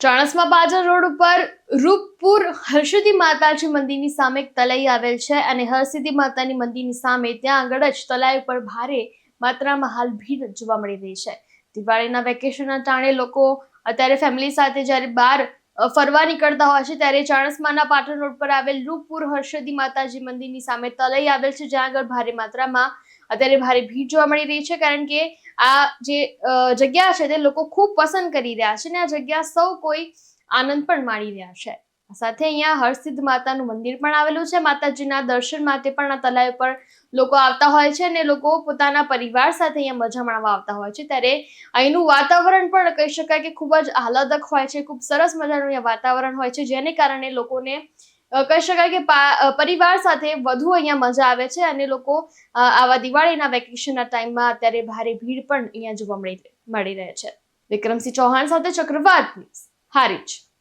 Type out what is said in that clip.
Chanasma બાજર road ઉપર રૂપપુર હર્ષિદી માતાજી મંદિરની સામે તલાઈ આવેલ છે અને હરસિદ્ધિ માતાની મંદિરની સામે ત્યાં આગળ જ તલાઈ ઉપર ભારે માત્રામાં હાલ ભીડ જોવા મળી રહી છે. દિવાળીના વેકેશનના ટાણે લોકો અત્યારે ફેમિલી સાથે જ્યારે બહાર ફરવા નીકળતા હોય છે, ત્યારે ચાણસમાના પાટણ રોડ પર આવેલ રૂપપુર હર્ષદી માતાજી મંદિરની સામે તલઈ આવેલ છે, જ્યાં આગળ ભારે માત્રામાં અત્યારે ભારે ભીડ જોવા મળી રહી છે, કારણ કે આ જે જગ્યા છે તે લોકો ખૂબ પસંદ કરી રહ્યા છે અને આ જગ્યા સૌ કોઈ આનંદ પણ માણી રહ્યા છે. સાથે અહીંયા હરસિદ્ધ માતાનું મંદિર પણ આવેલું છે. માતાજીના દર્શન માટે પણ આ તલાઈ પર લોકો આવતા હોય છે અને લોકો પોતાના પરિવાર સાથે અહીંયા મજા માણવા આવતા હોય છે. ત્યારે અહીંનું વાતાવરણ પણ કહી શકાય કે ખૂબ જ આહલાદક હોય છે, ખૂબ સરસ મજાનું અહીંયા વાતાવરણ હોય છે. જેને કારણે લોકોને કહી શકાય કે પરિવાર સાથે વધુ અહીંયા મજા આવે છે અને લોકો આવા દિવાળીના વેકેશનના ટાઈમમાં અત્યારે ભારે ભીડ પણ અહીંયા જોવા મળી મળી રહે છે. વિક્રમસિંહ ચૌહાણ સાથે ચક્રવાત ન્યૂઝ, હારીજ.